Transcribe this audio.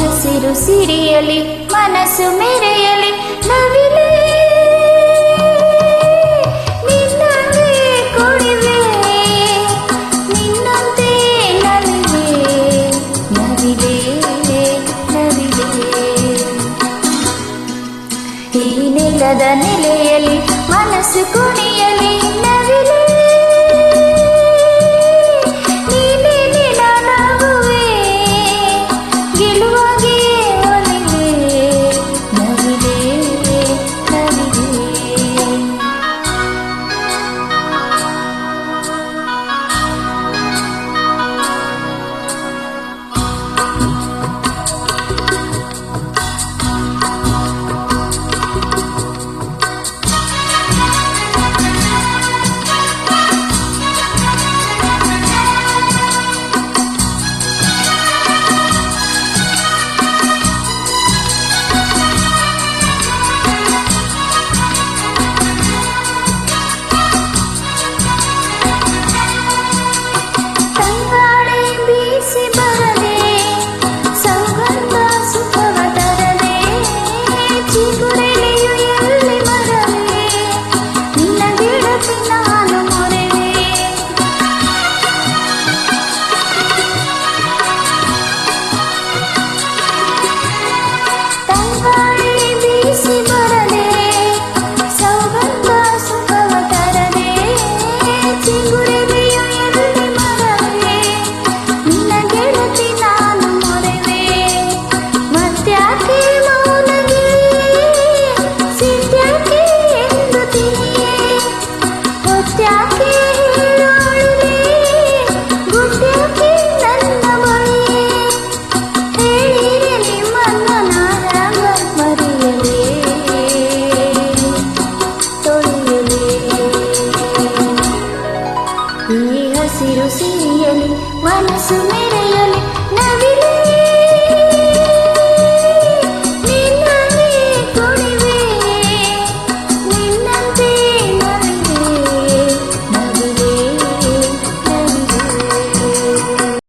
ಹಸಿರು ಸಿರಿಯಲಿ ಮನಸು ಮೆರೆಯಲಿ, ನವಿಲೇ. ನಿನ್ನಂತೆ ಕೊಡುವೆ, ನಿನ್ನಂತೆ ನವಿಲೆ ನವಿಲೆ ನವಿಲೆ. ಈ ನೆಲದ ನೆಲೆಯಲ್ಲಿ ಮನಸು ಕುಣಿಯಲಿ ಹಸಿರು ಸಿರಿಯಲಿ ಮನಸ್ಸು ಮೆರೆಯಲಿ ನವಿಲೆ